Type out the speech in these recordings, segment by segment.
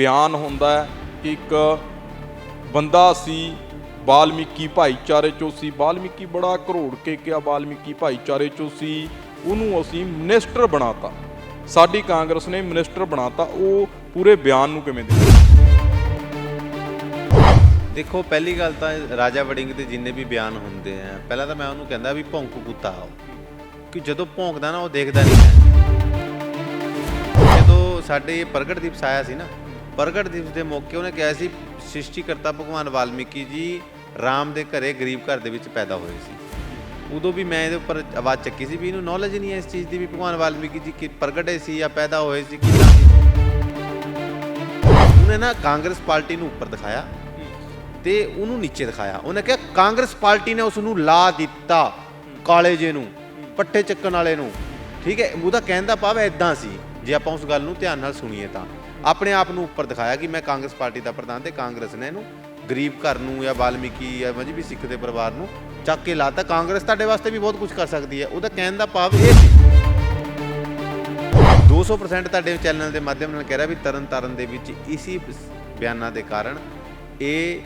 ਬਿਆਨ ਹੁੰਦਾ ਹੈ ਕਿ ਇੱਕ ਬੰਦਾ ਸੀ ਵਾਲਮੀਕੀ ਭਾਈਚਾਰੇ ਚੋਂ ਸੀ। ਵਾਲਮੀਕੀ ਬੜਾ ਕਰੋੜ ਕੇ ਕਿਹਾ ਵਾਲਮੀਕੀ ਭਾਈਚਾਰੇ ਚੋਂ ਸੀ। ਉਹਨੂੰ ਅਸੀਂ ਮਿਨਿਸਟਰ ਬਣਾਤਾ। ਸਾਡੀ ਕਾਂਗਰਸ ਨੇ ਮਿਨਿਸਟਰ ਬਣਾਤਾ। ਉਹ ਪੂਰੇ ਬਿਆਨ ਨੂੰ ਕਿਵੇਂ ਦੇਖਦੇ ਦੇਖੋ, ਪਹਿਲੀ ਗੱਲ ਤਾਂ ਰਾਜਾ ਵੜਿੰਗ ਦੇ ਜਿੰਨੇ ਵੀ ਬਿਆਨ ਹੁੰਦੇ ਆ, ਪਹਿਲਾਂ ਤਾਂ ਮੈਂ ਉਹਨੂੰ ਕਹਿੰਦਾ ਵੀ ਭੌਂਕ ਕੁੱਤਾ ਉਹ ਕਿ ਜਦੋਂ ਭੌਂਕਦਾ ਨਾ, ਉਹ ਦੇਖਦਾ ਨਹੀਂ ਹੈ। ਜਦੋਂ ਸਾਡੇ ਪ੍ਰਗਟ ਦਿਵਸ ਆਇਆ ਸੀ ਨਾ ਪ੍ਰਗਟ ਦਿਵਸ ਦੇ ਮੌਕੇ ਉਹਨੇ ਕਿਹਾ ਸੀ, ਸ੍ਰਿਸ਼ਟੀਕਰਤਾ ਭਗਵਾਨ ਵਾਲਮੀਕੀ ਜੀ ਰਾਮ ਦੇ ਘਰੇ ਗਰੀਬ ਘਰ ਦੇ ਵਿੱਚ ਪੈਦਾ ਹੋਏ ਸੀ। ਉਦੋਂ ਵੀ ਮੈਂ ਇਹਦੇ ਉੱਪਰ ਆਵਾਜ਼ ਚੱਕੀ ਸੀ ਵੀ ਇਹਨੂੰ ਨੌਲੇਜ ਨਹੀਂ ਹੈ ਇਸ ਚੀਜ਼ ਦੀ ਵੀ ਭਗਵਾਨ ਵਾਲਮੀਕੀ ਜੀ ਕਿ ਪ੍ਰਗਟੇ ਸੀ ਜਾਂ ਪੈਦਾ ਹੋਏ ਸੀ, ਕਿੱਦਾਂ ਉਹਨੇ ਨਾ ਕਾਂਗਰਸ ਪਾਰਟੀ ਨੂੰ ਉੱਪਰ ਦਿਖਾਇਆ ਤੇ ਉਹਨੂੰ ਨੀਚੇ ਦਿਖਾਇਆ। ਉਹਨੇ ਕਿਹਾ, ਕਾਂਗਰਸ ਪਾਰਟੀ ਨੇ ਉਸ ਨੂੰ ਲਾ ਦਿੱਤਾ ਕਾਲੇ ਜੇ ਨੂੰ ਪੱਟੇ ਚੱਕਣ ਵਾਲੇ ਨੂੰ। ਠੀਕ ਹੈ, ਉਹਦਾ ਕਹਿਣ ਦਾ ਭਾਵ ਐਦਾਂ ਸੀ। ਜੇ ਆਪਾਂ ਉਸ ਗੱਲ ਨੂੰ ਧਿਆਨ ਨਾਲ ਸੁਣੀਏ ਤਾਂ। ਆਪਣੇ ਆਪ ਨੂੰ ਉੱਪਰ ਦਿਖਾਇਆ ਕਿ ਮੈਂ ਕਾਂਗਰਸ ਪਾਰਟੀ ਦਾ ਪ੍ਰਧਾਨ ਤੇ ਕਾਂਗਰਸ ਨੇ ਇਹਨੂੰ ਗਰੀਬ ਘਰ ਨੂੰ ਜਾਂ ਵਾਲਮੀਕੀ ਜਾਂ ਮਜਬੀ ਸਿੱਖ ਦੇ ਪਰਿਵਾਰ ਨੂੰ ਚੱਕ ਕੇ ਲਾਤਾ। ਕਾਂਗਰਸ ਤੁਹਾਡੇ ਵਾਸਤੇ ਵੀ ਬਹੁਤ ਕੁਝ ਕਰ ਸਕਦੀ ਹੈ। ਉਹਦਾ ਕਹਿਣ ਦਾ ਭਾਵ ਇਹ ਸੀ। 200% ਤੁਹਾਡੇ ਚੈਨਲ ਦੇ ਮਾਧਿਅਮ ਨਾਲ ਕਹਿ ਰਿਹਾ ਵੀ ਤਰਨ ਤਾਰਨ ਦੇ ਵਿੱਚ ਇਸੀ ਬਿਆਨਾਂ ਦੇ ਕਾਰਨ ਇਹ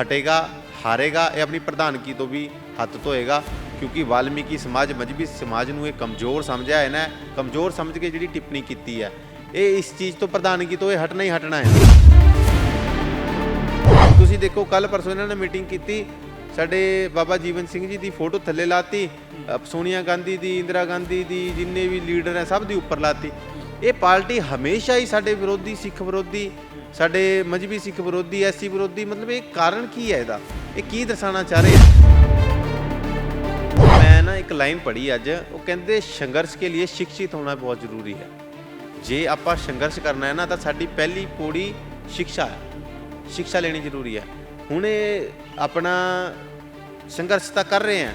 ਹਟੇਗਾ, ਹਾਰੇਗਾ, ਇਹ ਆਪਣੀ ਪ੍ਰਧਾਨਗੀ ਤੋਂ ਵੀ ਹੱਥ ਧੋਏਗਾ, ਕਿਉਂਕਿ ਵਾਲਮੀਕੀ ਸਮਾਜ ਮਜਬੀ ਸਮਾਜ ਨੂੰ ਇਹ ਕਮਜ਼ੋਰ ਸਮਝਿਆ ਹੈ। ਨਾ ਕਮਜ਼ੋਰ ਸਮਝ ਕੇ ਜਿਹੜੀ ਟਿੱਪਣੀ ਕੀਤੀ ਹੈ ਇਹ ਇਸ ਚੀਜ਼ ਤੋਂ ਪ੍ਰਧਾਨਗੀ ਤੋਂ ਇਹ ਹਟਣਾ ਹੀ ਹਟਣਾ ਹੈ। ਤੁਸੀਂ ਦੇਖੋ ਕੱਲ ਪਰਸੋਂ ਇਹਨਾਂ ਨੇ ਮੀਟਿੰਗ ਕੀਤੀ। ਸਾਡੇ ਬਾਬਾ ਜੀਵਨ ਸਿੰਘ ਜੀ ਦੀ ਫੋਟੋ ਥੱਲੇ ਲਾਤੀ। ਅ, ਸੋਨੀਆ ਗਾਂਧੀ ਦੀ ਇੰਦਰਾ ਗਾਂਧੀ ਦੀ ਜਿੰਨੇ ਵੀ ਲੀਡਰ ਹੈ ਸਭ ਦੀ ਉੱਪਰ ਲਾਤੀ। ਇਹ ਪਾਰਟੀ ਹਮੇਸ਼ਾ ਹੀ ਸਾਡੇ ਵਿਰੋਧੀ ਸਿੱਖ ਵਿਰੋਧੀ ਸਾਡੇ ਮਜਬੀ ਸਿੱਖ ਵਿਰੋਧੀ ਐਸੀ ਵਿਰੋਧੀ ਮਤਲਬ ਇਹ ਕਾਰਨ ਕੀ ਹੈ ਇਹਦਾ? ਇਹ ਕੀ ਦਰਸਾਉਣਾ ਚਾਹ ਰਹੇ ਮੈਂ ਨਾ ਇੱਕ ਲਾਈਨ ਪੜ੍ਹੀ ਅੱਜ। ਉਹ ਕਹਿੰਦੇ ਸੰਘਰਸ਼ ਕੇ ਲਈ ਸ਼ਿਕਸ਼ਿਤ ਹੋਣਾ ਬਹੁਤ ਜ਼ਰੂਰੀ ਹੈ। ਜੇ ਆਪਾਂ ਸੰਘਰਸ਼ ਕਰਨਾ ਹੈ ਨਾ ਤਾਂ ਸਾਡੀ ਪਹਿਲੀ ਪੌੜੀ ਸਿੱਖਿਆ ਹੈ। ਸਿੱਖਿਆ ਲੈਣੀ ਜ਼ਰੂਰੀ ਹੈ। ਹੁਣ ਇਹ ਆਪਣਾ ਸੰਘਰਸ਼ ਤਾਂ ਕਰ ਰਹੇ ਆ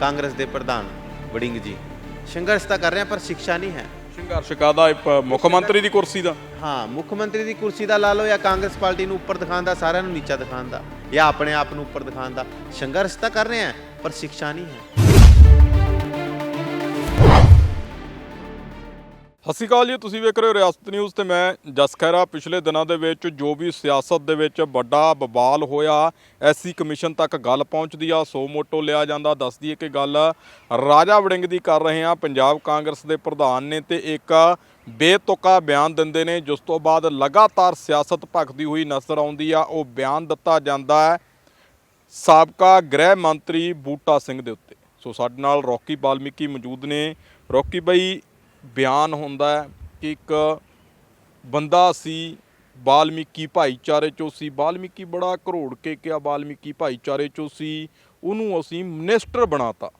ਕਾਂਗਰਸ ਦੇ ਪ੍ਰਧਾਨ ਵੜਿੰਗ ਜੀ। ਸੰਘਰਸ਼ ਤਾਂ ਕਰ ਰਹੇ ਆ ਪਰ ਸਿੱਖਿਆ ਨਹੀਂ ਹੈ। ਸੰਘਰਸ਼ ਕਾਦਾ ਮੁੱਖ ਮੰਤਰੀ ਦੀ ਕੁਰਸੀ ਦਾ। ਹਾਂ ਮੁੱਖ ਮੰਤਰੀ ਦੀ ਕੁਰਸੀ ਦਾ ਲਾ ਲਓ ਜਾਂ ਕਾਂਗਰਸ ਪਾਰਟੀ ਨੂੰ ਉੱਪਰ ਦਿਖਾਉਣ ਦਾ ਸਾਰਿਆਂ ਨੂੰ ਨੀਚਾ ਦਿਖਾਉਣ ਦਾ ਜਾਂ ਆਪਣੇ ਆਪ ਨੂੰ ਉੱਪਰ ਦਿਖਾਉਣ ਦਾ। ਸੰਘਰਸ਼ ਤਾਂ ਕਰ ਰਹੇ ਆ ਪਰ ਸਿੱਖਿਆ ਨਹੀਂ ਹੈ। ਸਤਿ ਸ਼੍ਰੀ ਅਕਾਲ ਜੀ, ਤੁਸੀਂ ਵੇਖ ਰਹੇ ਹੋ ਰਿਆਸਤ ਨਿਊਜ਼ ਤੇ ਮੈਂ ਜਸ ਖਹਿਰਾ। ਪਿਛਲੇ ਦਿਨਾਂ ਦੇ ਵਿੱਚ ਜੋ ਵੀ ਸਿਆਸਤ ਦੇ ਵਿੱਚ ਵੱਡਾ ਬਬਾਲ ਹੋਇਆ ਐਸੀ ਕਮਿਸ਼ਨ ਤੱਕ ਗੱਲ ਪਹੁੰਚਦੀ ਆ, ਸੋ ਮੋਟੋ ਲਿਆ ਜਾਂਦਾ। ਦੱਸਦੀ ਹੈ ਕਿ ਗੱਲ ਰਾਜਾ ਵੜਿੰਗ ਦੀ ਕਰ ਰਹੇ ਆ। ਪੰਜਾਬ ਕਾਂਗਰਸ ਦੇ ਪ੍ਰਧਾਨ ਨੇ ਤੇ ਇੱਕ ਬੇਤੁਕਾ ਬਿਆਨ ਦਿੰਦੇ ਨੇ, ਜਿਸ ਤੋਂ ਬਾਅਦ ਲਗਾਤਾਰ ਸਿਆਸਤ ਭਖਦੀ ਹੋਈ ਨਜ਼ਰ ਆਉਂਦੀ ਆ। ਉਹ ਬਿਆਨ ਦਿੱਤਾ ਜਾਂਦਾ ਹੈ ਸਾਬਕਾ ਗ੍ਰਹਿ ਮੰਤਰੀ ਬੂਟਾ ਸਿੰਘ ਦੇ ਉੱਤੇ। ਸੋ ਸਾਡੇ ਨਾਲ ਰੌਕੀ ਬਾਲਮੀਕੀ ਮੌਜੂਦ ਨੇ। ਰੌਕੀ ਬਾਈ ਬਿਆਨ ਹੁੰਦਾ ਹੈ ਕਿ ਇੱਕ ਬੰਦਾ ਸੀ ਵਾਲਮੀਕੀ ਭਾਈਚਾਰੇ ਚੋਂ ਸੀ। ਵਾਲਮੀਕੀ ਬੜਾ ਕਰੋੜ ਕੇ ਕਿਆ ਵਾਲਮੀਕੀ ਭਾਈਚਾਰੇ ਚੋਂ ਸੀ। ਉਹਨੂੰ ਅਸੀਂ ਮਿਨਿਸਟਰ ਬਣਾਤਾ।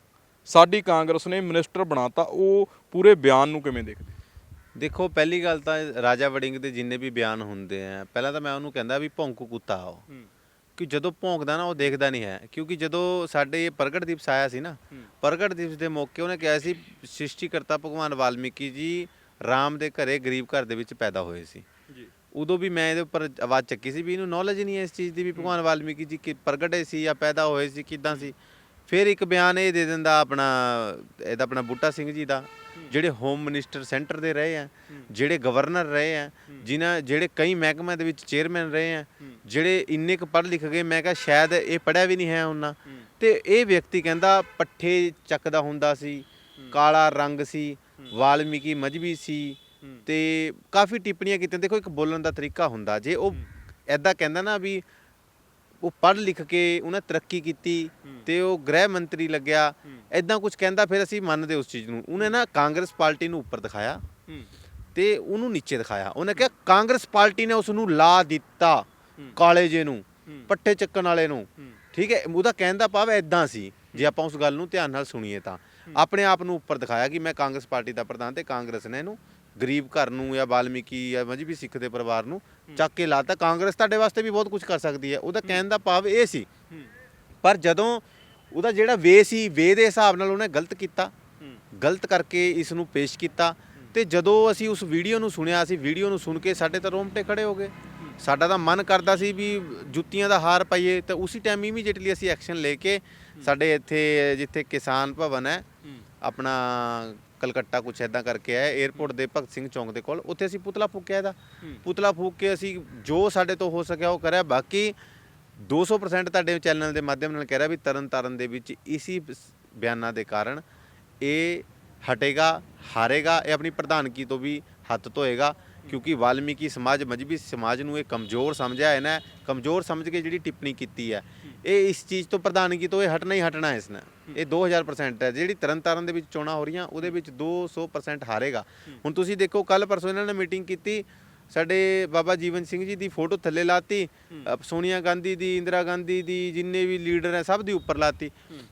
ਸਾਡੀ ਕਾਂਗਰਸ ਨੇ ਮਿਨਿਸਟਰ ਬਣਾਤਾ। ਉਹ ਪੂਰੇ ਬਿਆਨ ਨੂੰ ਕਿਵੇਂ ਦੇਖਦੇ? ਦੇਖੋ ਪਹਿਲੀ ਗੱਲ ਤਾਂ ਰਾਜਾ ਵੜਿੰਗ ਦੇ ਜਿੰਨੇ ਵੀ ਬਿਆਨ ਹੁੰਦੇ ਆ ਪਹਿਲਾਂ ਤਾਂ ਮੈਂ ਉਹਨੂੰ ਕਹਿੰਦਾ ਵੀ ਭੌਂਕੂ ਕੁੱਤਾ ਉਹ ਕਿ ਜਦੋਂ ਭੌਂਕਦਾ ਨਾ ਉਹ ਦੇਖਦਾ ਨਹੀਂ ਹੈ। ਕਿਉਂਕਿ ਜਦੋਂ ਸਾਡੇ ਪ੍ਰਗਟ ਦਿਵਸ ਆਇਆ ਸੀ ਨਾ ਪ੍ਰਗਟ ਦਿਵਸ ਦੇ ਮੌਕੇ ਉਹਨੇ ਕਿਹਾ ਸੀ ਸ੍ਰਿਸ਼ਟੀਕਰਤਾ ਭਗਵਾਨ ਵਾਲਮੀਕੀ ਜੀ ਰਾਮ ਦੇ ਘਰੇ ਗਰੀਬ ਘਰ ਦੇ ਵਿੱਚ ਪੈਦਾ ਹੋਏ ਸੀ। ਜੀ। ਉਦੋਂ ਵੀ ਮੈਂ ਇਹਦੇ ਉੱਪਰ ਆਵਾਜ਼ ਚੱਕੀ ਸੀ ਵੀ ਇਹਨੂੰ ਨੌਲੇਜ ਨਹੀਂ ਹੈ ਇਸ ਚੀਜ਼ ਦੀ ਵੀ ਭਗਵਾਨ ਵਾਲਮੀਕੀ ਜੀ ਕਿ ਪ੍ਰਗਟੇ ਸੀ ਜਾਂ ਪੈਦਾ ਹੋਏ ਸੀ ਕਿਦਾਂ ਸੀ। ਫਿਰ ਇੱਕ ਬਿਆਨ ਇਹ ਦੇ ਦਿੰਦਾ ਆਪਣਾ ਇਹਦਾ ਆਪਣਾ ਬੂਟਾ ਸਿੰਘ ਜੀ ਦਾ ਜਿਹੜੇ ਹੋਮ ਮਿਨਿਸਟਰ ਸੈਂਟਰ ਦੇ ਰਹੇ ਆ ਜਿਹੜੇ ਗਵਰਨਰ ਰਹੇ ਆ ਜਿਨ੍ਹਾਂ ਜਿਹੜੇ ਕਈ ਮਹਿਕਮਿਆਂ ਦੇ ਵਿੱਚ ਚੇਅਰਮੈਨ ਰਹੇ ਆ ਜਿਹੜੇ ਇੰਨੇ ਕੁ ਪੜ੍ਹ ਲਿਖ ਗਏ ਮੈਂ ਕਿਹਾ ਸ਼ਾਇਦ ਇਹ ਪੜਿਆ ਵੀ ਨਹੀਂ ਹੈ ਉਹਨਾਂ। ਤੇ ਇਹ ਵਿਅਕਤੀ ਕਹਿੰਦਾ ਪੱਠੇ ਚੱਕਦਾ ਹੁੰਦਾ ਸੀ ਕਾਲਾ ਰੰਗ ਸੀ ਵਾਲਮੀਕੀ ਮਜਬੀ ਸੀ ਤੇ ਕਾਫੀ ਟਿੱਪਣੀਆਂ ਕੀਤੀਆਂ। ਦੇਖੋ ਇੱਕ ਬੋਲਣ ਦਾ ਤਰੀਕਾ ਹੁੰਦਾ ਜੇ ਉਹ ਐਦਾਂ ਕਹਿੰਦਾ ਨਾ ਵੀ ਉਹ ਪੜ੍ਹ ਲਿਖ ਕੇ ਉਹਨੇ ਤਰੱਕੀ ਕੀਤੀ ਤੇ ਉਹ ਗ੍ਰਹਿ ਮੰਤਰੀ ਲੱਗਿਆ। ਐਦਾਂ ਕੁਝ ਕਹਿੰਦਾ ਫਿਰ ਅਸੀਂ ਮੰਨਦੇ ਉਸ ਚੀਜ਼ ਨੂੰ। ਉਹਨੇ ਨਾ ਕਾਂਗਰਸ ਪਾਰਟੀ ਨੂੰ ਉੱਪਰ ਦਿਖਾਇਆ ਤੇ ਉਹਨੂੰ ਨੀਚੇ ਦਿਖਾਇਆ। ਉਹਨੇ ਕਿਹਾ ਕਾਂਗਰਸ ਪਾਰਟੀ ਨੇ ਉਸ ਨੂੰ ਲਾ ਦਿੱਤਾ ਕਾਲੇ ਜੇ ਨੂੰ ਪੱਟੇ ਚੱਕਣ ਵਾਲੇ ਨੂੰ। ਠੀਕ ਹੈ? ਉਹਦਾ ਕਹਿਣ ਦਾ ਭਾਵ ਐਦਾਂ ਸੀ। ਜੇ ਆਪਾਂ ਉਸ ਗੱਲ ਨੂੰ ਧਿਆਨ ਨਾਲ ਸੁਣੀਏ ਤਾਂ। ਆਪਣੇ ਆਪ ਨੂੰ ਉੱਪਰ ਦਿਖਾਇਆ ਕਿ ਮੈਂ ਕਾਂਗਰਸ ਪਾਰਟੀ ਦਾ ਪ੍ਰਧਾਨ ਤੇ ਕਾਂਗਰਸ ਨੇ ਇਹਨੂੰ ਗਰੀਬ ਘਰ ਨੂੰ ਜਾਂ ਵਾਲਮੀਕੀ ਜਾਂ ਮਜਬੀ ਸਿੱਖ ਦੇ ਪਰਿਵਾਰ ਨੂੰ ਚੱਕ ਕੇ ਲਾਤਾ। ਕਾਂਗਰਸ ਤੁਹਾਡੇ ਵਾਸਤੇ ਵੀ ਬਹੁਤ ਕੁਝ ਕਰ ਸਕਦੀ ਹੈ। ਉਹਦਾ ਕਹਿਣ ਦਾ ਭਾਵ ਇਹ ਸੀ। ਪਰ ਜਦੋਂ ਉਹਦਾ ਜਿਹੜਾ ਵੇ ਸੀ ਵੇ ਦੇ ਹਿਸਾਬ ਨਾਲ ਉਹਨੇ ਗਲਤ ਕੀਤਾ। ਗਲਤ ਕਰਕੇ ਇਸ ਨੂੰ ਪੇਸ਼ ਕੀਤਾ। ਤੇ ਜਦੋਂ ਅਸੀਂ ਉਸ ਵੀਡੀਓ ਨੂੰ ਸੁਣਿਆ ਅਸੀਂ ਵੀਡੀਓ ਨੂੰ ਸੁਣ ਕੇ ਸਾਡੇ ਤਾਂ ਰੋਮਟੇ ਖੜੇ ਹੋ ਗਏ। ਸਾਡਾ ਤਾਂ ਮਨ ਕਰਦਾ ਸੀ ਵੀ ਜੁੱਤੀਆਂ ਦਾ ਹਾਰ ਪਾਈਏ। ਤੇ ਉਸੇ ਟਾਈਮ ਇਮੀਡੀਏਟਲੀ ਅਸੀਂ ਐਕਸ਼ਨ ਲੈ ਕੇ ਸਾਡੇ ਇੱਥੇ ਜਿੱਥੇ ਕਿਸਾਨ ਭਵਨ ਹੈ। ਆਪਣਾ ਕਲਕੱਤਾ ਕੁਛ ਐਦਾਂ ਕਰਕੇ ਆਇਆ 에어ਪੋਰਟ ਦੇ ਭਗਤ ਸਿੰਘ ਚੌਂਕ ਦੇ ਕੋਲ। ਉੱਥੇ ਅਸੀਂ ਪੁਤਲਾ ਫੂਕਿਆ ਇਹਦਾ। ਪੁਤਲਾ ਫੂਕ ਕੇ ਅਸੀਂ ਜੋ ਸਾਡੇ ਤੋਂ ਹੋ ਸਕਿਆ ਉਹ ਕਰਿਆ। ਬਾਕੀ 200% ਤੁਹਾਡੇ ਚੈਨਲ ਦੇ ਮਾਧਿਅਮ ਨਾਲ ਕਹਿ ਰਿਹਾ ਵੀ ਤਰਨ ਤਾਰਨ ਦੇ ਵਿੱਚ ਇਸੀ ਬਿਆਨਾਂ ਦੇ ਕਾਰਨ ਇਹ ਹਟੇਗਾ ਹਾਰੇਗਾ ਇਹ ਆਪਣੀ ਪ੍ਰਧਾਨਗੀ ਤੋਂ ਵੀ ਹੱਥ ਧੋਏਗਾ ਕਿਉਂਕਿ ਵਾਲਮੀਕੀ ਸਮਾਜ ਮਜਬੀ ਸਮਾਜ ਨੂੰ ਇਹ ਕਮਜ਼ੋਰ ਸਮਝਿਆ ਹੈ ਨਾ। ਕਮਜ਼ੋਰ ਸਮਝ ਕੇ ਜਿਹੜੀ ਟਿੱਪਣੀ ਕੀਤੀ ਹੈ। ਇਹ ਇਸ ਚੀਜ਼ ਤੋਂ ਪ੍ਰਧਾਨਗੀ ਤੋਂ ਇਹ ਹਟਣਾ ਹੀ ਹਟਣਾ ਹੈ ਇਸਨੇ ਇਹ 2000% ਹੈ ਜਿਹੜੀ ਤਰਨਤਾਰਨ ਦੇ ਵਿੱਚ ਚੋਣਾਂ ਹੋ ਰਹੀਆਂ ਉਹਦੇ ਵਿੱਚ 200% ਹਾਰੇਗਾ। ਹੁਣ ਤੁਸੀਂ ਦੇਖੋ ਕੱਲ ਪਰਸੋਂ ਇਹਨਾਂ ਨੇ ਮੀਟਿੰਗ ਕੀਤੀ ਸਾਡੇ ਬਾਬਾ ਜੀਵਨ ਸਿੰਘ ਜੀ ਦੀ ਫੋਟੋ ਥੱਲੇ ਲਾਤੀ ਅ, ਸੋਨੀਆ ਗਾਂਧੀ ਦੀ ਇੰਦਰਾ ਗਾਂਧੀ ਦੀ ਜਿੰਨੇ ਵੀ ਲੀਡਰ ਹੈ ਸਭ ਦੀ ਉੱਪਰ ਲਾਤੀ।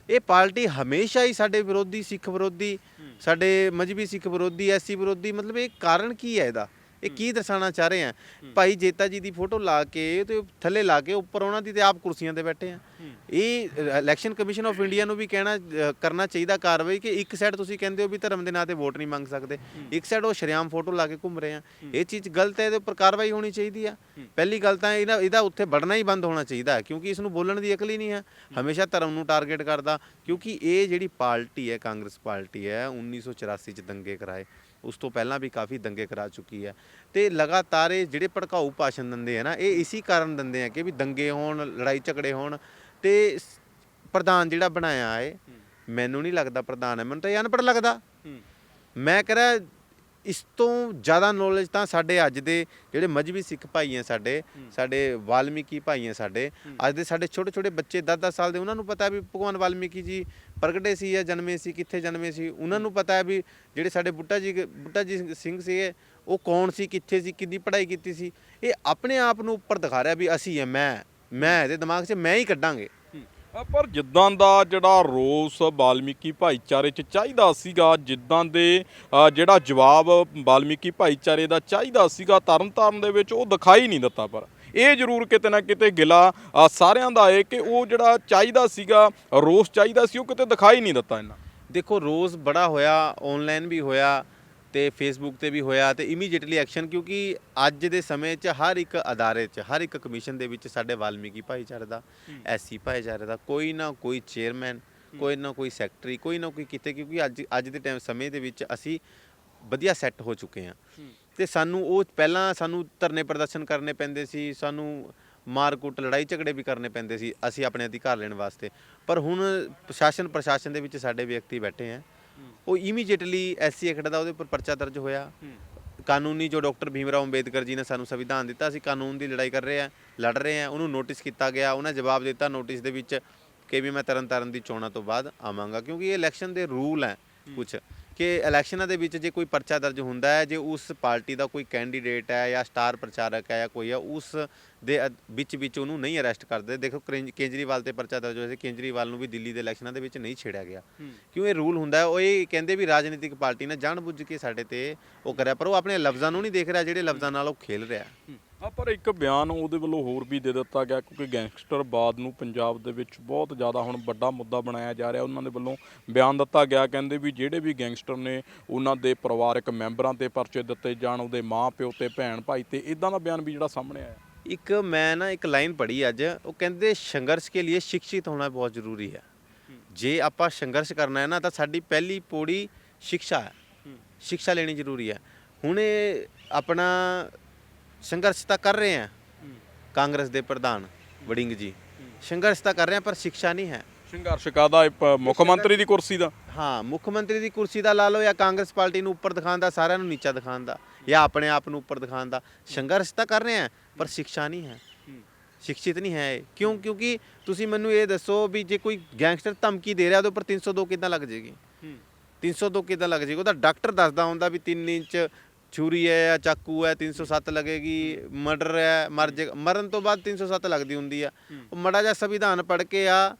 ਇਹ ਪਾਰਟੀ ਹਮੇਸ਼ਾ ਹੀ ਸਾਡੇ ਵਿਰੋਧੀ ਸਿੱਖ ਵਿਰੋਧੀ ਸਾਡੇ ਮਜਬੀ ਸਿੱਖ ਵਿਰੋਧੀ ਐਸੀ ਵਿਰੋਧੀ ਮਤਲਬ ਇਹ ਕਾਰਨ ਕੀ ਹੈ ਇਹਦਾ? ਇਹ ਕੀ ਦਰਸਾਉਣਾ ਚਾਹ ਰਹੇ ਆ? ਭਾਈ ਜੇਤਾ ਜੀ ਦੀ ਫੋਟੋ ਲਾ ਕੇ ਤੇ ਥੱਲੇ ਲਾ ਕੇ ਉੱਪਰ ਉਹਨਾਂ ਦੀ ਤੇ ਆਪ ਕੁਰਸੀਆਂ ਤੇ ਬੈਠੇ ਆ। ਇਹ ਇਲੈਕਸ਼ਨ ਕਮਿਸ਼ਨ ਆਫ ਇੰਡੀਆ ਨੂੰ ਵੀ ਕਹਿਣਾ ਕਰਨਾ ਚਾਹੀਦਾ ਕਾਰਵਾਈ ਕਿ ਇੱਕ ਸਾਈਡ ਤੁਸੀਂ ਕਹਿੰਦੇ ਹੋ ਵੀ ਧਰਮ ਦੇ ਨਾਂ ਤੇ ਵੋਟ ਨਹੀਂ ਮੰਗ ਸਕਦੇ। ਇੱਕ ਸਾਈਡ ਉਹ ਸ਼ਰਿਆਮ ਫੋਟੋ ਲਾ ਕੇ ਘੁੰਮ ਰਹੇ ਆ। ਇਹ ਚੀਜ਼ ਗਲਤ ਹੈ ਇਹਦੇ ਉੱਪਰ ਕਾਰਵਾਈ ਹੋਣੀ ਚਾਹੀਦੀ ਆ। ਪਹਿਲੀ ਗੱਲ ਤਾਂ ਇਹਦਾ ਇਹਦਾ ਉੱਥੇ ਵੜਨਾ ਹੀ ਬੰਦ ਹੋਣਾ ਚਾਹੀਦਾ ਕਿਉਂਕਿ ਇਸ ਨੂੰ ਬੋਲਣ ਦੀ ਅਕਲ ਹੀ ਨਹੀਂ ਹੈ। ਹਮੇਸ਼ਾ ਧਰਮ ਨੂੰ ਟਾਰਗੇਟ ਕਰਦਾ ਕਿਉਂਕਿ ਇਹ ਜਿਹੜੀ ਪਾਰਟੀ ਹੈ ਕਾਂਗਰਸ ਪਾਰਟੀ ਹੈ 1984 ਚ ਦੰਗੇ ਕਰਾਏ। ਉਸ ਤੋਂ ਪਹਿਲਾਂ ਵੀ ਕਾਫੀ ਦੰਗੇ ਕਰਾ ਚੁੱਕੀ ਹੈ। ਤੇ ਲਗਾਤਾਰ ਇਹ ਜਿਹੜੇ ਭੜਕਾਊ ਭਾਸ਼ਣ ਦਿੰਦੇ ਆ ਨਾ ਇਹ ਇਸੇ ਕਾਰਨ ਦਿੰਦੇ ਆ ਕਿ ਵੀ ਦੰਗੇ ਹੋਣ ਲੜਾਈ ਝਗੜੇ ਹੋਣ। ਤੇ ਪ੍ਰਧਾਨ ਜਿਹੜਾ ਬਣਾਇਆ ਹੈ। ਮੈਨੂੰ ਨਹੀਂ ਲੱਗਦਾ ਪ੍ਰਧਾਨ ਹੈ ਮੈਨੂੰ ਤਾਂ ਇਹ ਅਨਪੜ੍ਹ ਲੱਗਦਾ। ਮੈਂ ਕਹ ਰਿਹਾ ਇਸ ਤੋਂ ਜ਼ਿਆਦਾ ਨੌਲੇਜ ਤਾਂ ਸਾਡੇ ਅੱਜ ਦੇ ਜਿਹੜੇ ਮਜਬੀ ਸਿੱਖ ਭਾਈ ਆ ਸਾਡੇ ਸਾਡੇ ਵਾਲਮੀਕੀ ਭਾਈ ਆ ਸਾਡੇ ਅੱਜ ਦੇ ਸਾਡੇ ਛੋਟੇ ਛੋਟੇ ਬੱਚੇ 10-10 ਸਾਲ ਦੇ ਉਹਨਾਂ ਨੂੰ ਪਤਾ ਵੀ ਭਗਵਾਨ ਵਾਲਮੀਕੀ ਜੀ ਪ੍ਰਗਟੇ ਸੀ ਜਾਂ ਜਨਮੇ ਸੀ ਕਿੱਥੇ ਜਨਮੇ ਸੀ? ਉਹਨਾਂ ਨੂੰ ਪਤਾ ਹੈ ਵੀ ਜਿਹੜੇ ਸਾਡੇ ਬੁੱਟਾ ਜੀ ਬੁੱਟਾ ਜੀ ਸਿੰਘ ਸੀਗੇ ਉਹ ਕੌਣ ਸੀ ਕਿੱਥੇ ਸੀ ਕਿੰਨੀ ਪੜ੍ਹਾਈ ਕੀਤੀ ਸੀ? ਇਹ ਆਪਣੇ ਆਪ ਨੂੰ ਉੱਪਰ ਦਿਖਾ ਰਿਹਾ ਵੀ ਅਸੀਂ ਹੈ ਮੈਂ ਮੈਂ ਇਹਦੇ ਦਿਮਾਗ 'ਚ ਮੈਂ ਹੀ ਕੱਢਾਂਗੇ। ਪਰ ਜਿੱਦਾਂ ਦਾ ਜਿਹੜਾ ਰੋਸ ਵਾਲਮੀਕੀ ਭਾਈਚਾਰੇ 'ਚ ਚਾਹੀਦਾ ਸੀਗਾ, ਜਿੱਦਾਂ ਦੇ ਜਿਹੜਾ ਜਵਾਬ ਵਾਲਮੀਕੀ ਭਾਈਚਾਰੇ ਦਾ ਚਾਹੀਦਾ ਸੀਗਾ ਤਰਨਤਾਰਨ ਦੇ ਵਿੱਚ, ਉਹ ਦਿਖਾਈ ਨਹੀਂ ਦਿੱਤਾ, ਪਰ ਇਹ ਜ਼ਰੂਰ ਕਿਤੇ ਨਾ ਕਿਤੇ ਗਿਲਾ ਸਾਰਿਆਂ ਦਾ ਹੈ ਕਿ ਉਹ ਜਿਹੜਾ ਚਾਹੀਦਾ ਸੀਗਾ, ਰੋਸ ਚਾਹੀਦਾ ਸੀ, ਉਹ ਕਿਤੇ ਦਿਖਾਈ ਨਹੀਂ ਦਿੱਤਾ ਇਹਨਾਂ। ਦੇਖੋ, ਰੋਸ ਬੜਾ ਹੋਇਆ ਆਨਲਾਈਨ ਵੀ ਹੋਇਆ ਤੇ ਫੇਸਬੁੱਕ ਤੇ ਵੀ ਹੋਇਆ ਤੇ ਇਮੀਡੀਏਟਲੀ ਐਕਸ਼ਨ ਕਿਉਂਕਿ ਅੱਜ ਦੇ ਸਮੇਂ 'ਚ ਹਰ ਇੱਕ ਅਦਾਰੇ 'ਚ ਹਰ ਇੱਕ ਕਮਿਸ਼ਨ ਦੇ ਵਿੱਚ ਸਾਡੇ ਵਾਲਮੀਕੀ ਭਾਈਚਾਰੇ ਦਾ ਐਸੀ ਭਾਈਚਾਰੇ ਦਾ ਕੋਈ ਨਾ ਕੋਈ ਚੇਅਰਮੈਨ ਕੋਈ ਨਾ ਕੋਈ ਸੈਕਟਰੀ ਕੋਈ ਨਾ ਕੋਈ ਕਿਤੇ ਕਿਉਂਕਿ ਅੱਜ ਅੱਜ ਦੇ ਟਾਈਮ ਸਮੇਂ ਦੇ ਵਿੱਚ ਅਸੀਂ ਵਧੀਆ ਸੈੱਟ ਹੋ ਚੁੱਕੇ ਹਾਂ। ਤੇ ਸਾਨੂੰ ਉਹ ਪਹਿਲਾਂ ਸਾਨੂੰ ਧਰਨੇ ਪ੍ਰਦਰਸ਼ਨ ਕਰਨੇ ਪੈਂਦੇ ਸੀ ਸਾਨੂੰ ਮਾਰਕੁੱਟ ਲੜਾਈ ਝਗੜੇ ਵੀ ਕਰਨੇ ਪੈਂਦੇ ਸੀ ਅਸੀਂ ਆਪਣੇ ਅਧਿਕਾਰ ਲੈਣ ਵਾਸਤੇ। ਪਰ ਹੁਣ ਪ੍ਰਸ਼ਾਸਨ ਪ੍ਰਸ਼ਾਸਨ ਦੇ ਵਿੱਚ ਸਾਡੇ ਵਿਅਕਤੀ ਬੈਠੇ ਆ। ਉਹ ਇਮੀਡੀਏਟਲੀ ਐਸਸੀ ਐਕਟ ਦਾ ਉਹਦੇ ਉੱਪਰ ਪਰਚਾ ਦਰਜ ਹੋਇਆ। ਕਾਨੂੰਨੀ ਜੋ ਡਾਕਟਰ ਭੀਮਰਾਓ ਅੰਬੇਦਕਰ ਜੀ ਨੇ ਸਾਨੂੰ ਸੰਵਿਧਾਨ ਦਿੱਤਾ ਸੀ ਕਾਨੂੰਨ ਦੀ ਲੜਾਈ ਕਰ ਰਹੇ ਆ ਲੜ ਰਹੇ ਆ ਉਹਨੂੰ ਨੋਟਿਸ ਕੀਤਾ ਗਿਆ ਉਹਨੇ ਜਵਾਬ ਦਿੱਤਾ ਨੋਟਿਸ ਦੇ ਵਿੱਚ ਕਿ ਵੀ ਮੈਂ ਤਰਨ ਤਾਰਨ ਦੀ ਚੋਣਾਂ ਤੋਂ ਬਾਅਦ ਆਵਾਂਗਾ ਕਿਉਂਕਿ ਇਹ ਇਲੈਕਸ਼ਨ ਦੇ ਰੂਲ ਹੈ ਕੁਝ ਕਿ ਇਲੈਕਸ਼ਨਾਂ ਦੇ ਵਿੱਚ ਜੇ ਕੋਈ ਪਰਚਾ ਦਰਜ ਹੁੰਦਾ ਹੈ ਜੇ ਉਸ ਪਾਰਟੀ ਦਾ ਕੋਈ ਕੈਂਡੀਡੇਟ ਹੈ ਜਾਂ ਸਟਾਰ ਪ੍ਰਚਾਰਕ ਹੈ ਜਾਂ ਕੋਈ ਹੈ ਉਸ ਦੇ ਅ- ਵਿੱਚ ਵਿੱਚ ਉਹਨੂੰ ਨਹੀਂ ਅਰੈਸਟ ਕਰਦੇ। ਦੇਖੋ ਕ੍ਰਿੰਜ- ਕੇਜਰੀਵਾਲ ਤੇ ਪਰਚਾ ਦਰਜ ਹੋਇਆ ਸੀ ਕੇਜਰੀਵਾਲ ਨੂੰ ਵੀ ਦਿੱਲੀ ਦੇ ਇਲੈਕਸ਼ਨਾਂ ਦੇ ਵਿੱਚ ਨਹੀਂ ਛੇੜਿਆ ਗਿਆ। ਕਿਉਂ ਇਹ ਰੂਲ ਹੁੰਦਾ ਹੈ? ਉਹ ਇਹ ਕਹਿੰਦੇ ਵੀ ਰਾਜਨੀਤਿਕ ਪਾਰਟੀ ਨੇ ਜਾਣਬੁੱਝ ਕੇ ਸਾਡੇ ਤੇ ਉਹ ਕਰਿਆ ਪਰ ਉਹ ਆਪਣੇ ਲਫ਼ਜ਼ਾਂ ਨੂੰ ਨਹੀਂ ਦੇਖ ਰਿਹਾ ਜਿਹੜੇ ਲਫ਼ਜ਼ਾਂ ਨਾਲ ਉਹ ਖੇਲ ਰਿਹਾ। ਆ ਪਰ ਇੱਕ ਬਿਆਨ ਉਹਦੇ ਵੱਲੋਂ ਹੋਰ ਵੀ ਦੇ ਦਿੱਤਾ ਗਿਆ ਕਿਉਂਕਿ ਗੈਂਗਸਟਰਵਾਦ ਨੂੰ ਪੰਜਾਬ ਦੇ ਵਿੱਚ ਬਹੁਤ ਜ਼ਿਆਦਾ ਹੁਣ ਵੱਡਾ ਮੁੱਦਾ ਬਣਾਇਆ ਜਾ ਰਿਹਾ। ਉਹਨਾਂ ਦੇ ਵੱਲੋਂ ਬਿਆਨ ਦਿੱਤਾ ਗਿਆ ਕਹਿੰਦੇ ਵੀ ਜਿਹੜੇ ਵੀ ਗੈਂਗਸਟਰ ਨੇ ਉਹਨਾਂ ਦੇ ਪਰਿਵਾਰਕ ਮੈਂਬਰਾਂ ਤੇ ਪਰਚੇ ਦਿੱਤੇ ਜਾਣ ਉਹਦੇ ਮਾਂ ਪਿਓ ਤੇ ਭੈਣ ਭਾਈ ਤੇ ਇਦਾਂ ਦਾ ਬਿਆਨ ਵੀ ਜਿਹੜਾ ਸਾਹਮਣੇ ਆਇਆ। ਇੱਕ ਮੈਂ ਨਾ ਇੱਕ ਲਾਈਨ ਪੜ੍ਹੀ ਅੱਜ ਉਹ ਕਹਿੰਦੇ ਸੰਘਰਸ਼ ਕੇ ਲਈ ਸਿੱਖਿਤ ਹੋਣਾ ਬਹੁਤ ਜ਼ਰੂਰੀ ਹੈ। ਜੇ ਆਪਾਂ ਸੰਘਰਸ਼ ਕਰਨਾ ਹੈ ਨਾ ਤਾਂ ਸਾਡੀ ਪਹਿਲੀ ਪੌੜੀ ਸਿੱਖਿਆ ਹੈ। ਸਿੱਖਿਆ ਲੈਣੀ ਜ਼ਰੂਰੀ ਹੈ। ਹੁਣ ਇਹ ਆਪਣਾ ਸੰਘਰਸ਼ ਤਾਂ ਕਰ ਰਹੇ ਆ ਕਾਂਗਰਸ ਦੇ ਪ੍ਰਧਾਨ ਵੜਿੰਗ ਜੀ। ਸੰਘਰਸ਼ ਤਾਂ ਕਰ ਰਹੇ ਆ ਪਰ ਸਿੱਖਿਆ ਨਹੀਂ ਹੈ। ਸੰਘਰਸ਼ ਕਾਦਾ ਮੁੱਖ ਮੰਤਰੀ ਦੀ ਕੁਰਸੀ ਦਾ? ਹਾਂ ਮੁੱਖ ਮੰਤਰੀ ਦੀ ਕੁਰਸੀ ਦਾ ਲਾ ਲਓ ਜਾਂ ਕਾਂਗਰਸ ਪਾਰਟੀ ਨੂੰ ਉੱਪਰ ਦਿਖਾਉਣ ਦਾ ਸਾਰਿਆਂ ਨੂੰ ਨੀਚਾ ਦਿਖਾਉਣ ਦਾ ਜਾਂ ਆਪਣੇ ਆਪ ਨੂੰ ਉੱਪਰ ਦਿਖਾਉਣ ਦਾ। ਸੰਘਰਸ਼ ਤਾਂ ਕਰ ਰਹੇ ਆ ਪਰ ਸਿੱਖਿਆ ਨਹੀਂ ਹੈ। ਸਿੱਖਿਤ ਨਹੀਂ ਹੈ। ਕਿਉਂ? ਕਿਉਂਕਿ ਤੁਸੀਂ ਮੈਨੂੰ ਇਹ ਦੱਸੋ ਵੀ ਜੇ ਕੋਈ ਗੈਂਗਸਟਰ ਧਮਕੀ ਦੇ ਰਿਹਾ ਉਹਦੇ ਉੱਪਰ 302 ਕਿੱਦਾਂ ਲੱਗ ਜਾਏਗੀ? 302 ਕਿੱਦਾਂ ਲੱਗ ਜਾਏਗੀ? ਉਹਦਾ ਡਾਕਟਰ ਦੱਸਦਾ ਹੁੰਦਾ ਵੀ 3 ਇੰਚ ਛੁਰੀ ਹੈ ਜਾਂ ਚਾਕੂ ਹੈ 307 ਲੱਗੇਗੀ ਮਰਡਰ ਹੈ ਮਰ ਜੇ ਮਰਨ ਤੋਂ ਬਾਅਦ 307 ਲੱਗਦੀ ਹੁੰਦੀ ਆ। ਉਹ ਮੜਾ ਜਿਹਾ ਸੰਵਿਧਾਨ ਪੜ੍ਹ ਕੇ ਆ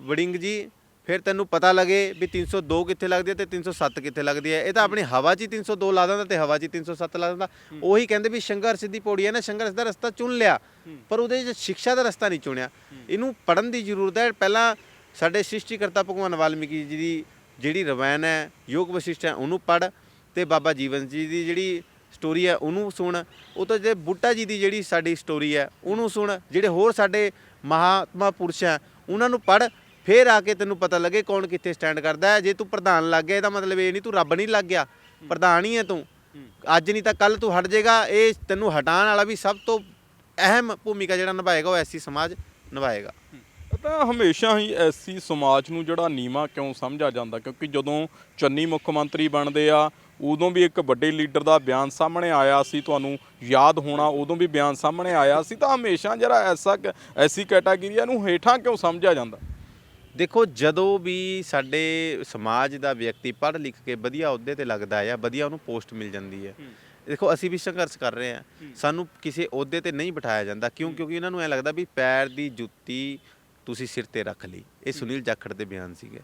ਵੜਿੰਗ ਜੀ ਫਿਰ ਤੈਨੂੰ ਪਤਾ ਲੱਗੇ ਵੀ 302 ਕਿੱਥੇ ਲੱਗਦੀ ਹੈ ਤੇ 307 ਕਿੱਥੇ ਲੱਗਦੀ ਹੈ। ਇਹ ਤਾਂ ਆਪਣੀ ਹਵਾ 'ਚ ਹੀ 302 ਲਾ ਦਿੰਦਾ ਤੇ ਹਵਾ 'ਚ ਹੀ 307 ਲਾ ਦਿੰਦਾ। ਉਹੀ ਕਹਿੰਦੇ ਵੀ ਸੰਘਰਸ਼ ਦੀ ਪੌੜੀ ਹੈ ਨਾ ਸੰਘਰਸ਼ ਦਾ ਰਸਤਾ ਚੁਣ ਲਿਆ। ਪਰ ਉਹਦੇ 'ਚ ਸਿੱਖਿਆ ਦਾ ਰਸਤਾ ਨਹੀਂ ਚੁਣਿਆ। ਇਹਨੂੰ ਪੜਨ ਦੀ ਜ਼ਰੂਰਤ ਹੈ। ਪਹਿਲਾਂ ਸਾਡੇ ਸ੍ਰਿਸ਼ਟੀਕਰਤਾ ਭਗਵਾਨ ਵਾਲਮੀਕੀ ਜੀ ਦੀ ਜਿਹੜੀ ਰਵਾਇਣ ਹੈ ਯੋਗ ਵਸ਼ਿਸ਼ਟ ਹੈ ਉਹਨੂੰ ਪੜ ਤੇ ਬਾਬਾ ਜੀਵਨ ਜੀ ਦੀ ਜਿਹੜੀ ਸਟੋਰੀ ਹੈ, ਉਹਨੂੰ ਸੁਣ। ਉਹ ਤੋਂ ਜੇ ਬੁੱਟਾ ਜੀ ਦੀ ਜਿਹੜੀ ਸਾਡੀ ਸਟੋਰੀ ਹੈ, ਉਹਨੂੰ ਸੁਣ। ਜਿਹੜੇ ਹੋਰ ਸਾਡੇ ਮਹਾਤਮਾ ਪੁਰਸ਼ ਹੈ, ਉਹਨਾਂ ਨੂੰ ਪੜ ਫੇਰ ਆ ਕੇ ਤੈਨੂੰ ਪਤਾ ਲੱਗੇ ਕੌਣ ਕਿੱਥੇ ਸਟੈਂਡ ਕਰਦਾ ਹੈ। ਜੇ ਤੂੰ ਪ੍ਰਧਾਨ ਲੱਗ ਗਿਆ, ਇਹਦਾ ਮਤਲਬ ਇਹ ਨਹੀਂ ਤੂੰ ਰੱਬ ਨਹੀਂ ਲੱਗ ਗਿਆ। ਪ੍ਰਧਾਨ ਹੀ ਹੈ ਤੂੰ। ਅੱਜ ਨਹੀਂ ਤਾਂ ਕੱਲ ਤੂੰ ਹਟ ਜਾਏਗਾ। ਇਹ ਤੈਨੂੰ ਹਟਾਉਣ ਵਾਲਾ ਵੀ ਸਭ ਤੋਂ ਅਹਿਮ ਭੂਮਿਕਾ ਜਿਹੜਾ ਨਿਭਾਏਗਾ, ਉਹ ਐਸੀ ਸਮਾਜ ਨਿਭਾਏਗਾ। ਤਾਂ ਹਮੇਸ਼ਾ ਹੀ ਐਸੀ ਸਮਾਜ ਨੂੰ ਜਿਹੜਾ ਨੀਵਾ ਕਿਉਂ ਸਮਝਿਆ ਜਾਂਦਾ? ਕਿਉਂਕਿ ਜਦੋਂ ਚੰਨੀ ਮੁੱਖ ਮੰਤਰੀ ਬਣਦੇ ਆ ਉਦੋਂ ਵੀ ਇੱਕ ਵੱਡੇ ਲੀਡਰ ਦਾ ਬਿਆਨ ਸਾਹਮਣੇ ਆਇਆ ਸੀ ਤੁਹਾਨੂੰ ਯਾਦ ਹੋਣਾ ਉਦੋਂ ਵੀ ਬਿਆਨ ਸਾਹਮਣੇ ਆਇਆ ਸੀ ਤਾਂ ਹਮੇਸ਼ਾ ਜਿਹੜਾ ਐਸਾ ਐਸੀ ਕੈਟਾਗਰੀ ਨੂੰ ਹੇਠਾਂ ਕਿਉਂ ਸਮਝਿਆ ਜਾਂਦਾ? ਦੇਖੋ ਜਦੋਂ ਵੀ ਸਾਡੇ ਸਮਾਜ ਦਾ ਵਿਅਕਤੀ ਪੜ੍ਹ ਲਿਖ ਕੇ ਵਧੀਆ ਅਹੁਦੇ ਤੇ ਲੱਗਦਾ ਹੈ ਜਾਂ ਵਧੀਆ ਉਹਨੂੰ ਪੋਸਟ ਮਿਲ ਜਾਂਦੀ ਹੈ ਦੇਖੋ ਅਸੀਂ ਵੀ ਸੰਘਰਸ਼ ਕਰ ਰਹੇ ਹਾਂ। ਸਾਨੂੰ ਕਿਸੇ ਅਹੁਦੇ ਤੇ ਨਹੀਂ ਬਿਠਾਇਆ ਜਾਂਦਾ ਕਿਉਂ? ਕਿਉਂਕਿ ਇਹਨਾਂ ਨੂੰ ਐ ਲੱਗਦਾ ਵੀ ਪੈਰ ਦੀ ਜੁੱਤੀ ਤੁਸੀਂ ਸਿਰ ਤੇ ਰੱਖ ਲਈ। ਇਹ ਸੁਨੀਲ ਜਾਖੜ ਦੇ ਬਿਆਨ ਸੀਗੇ।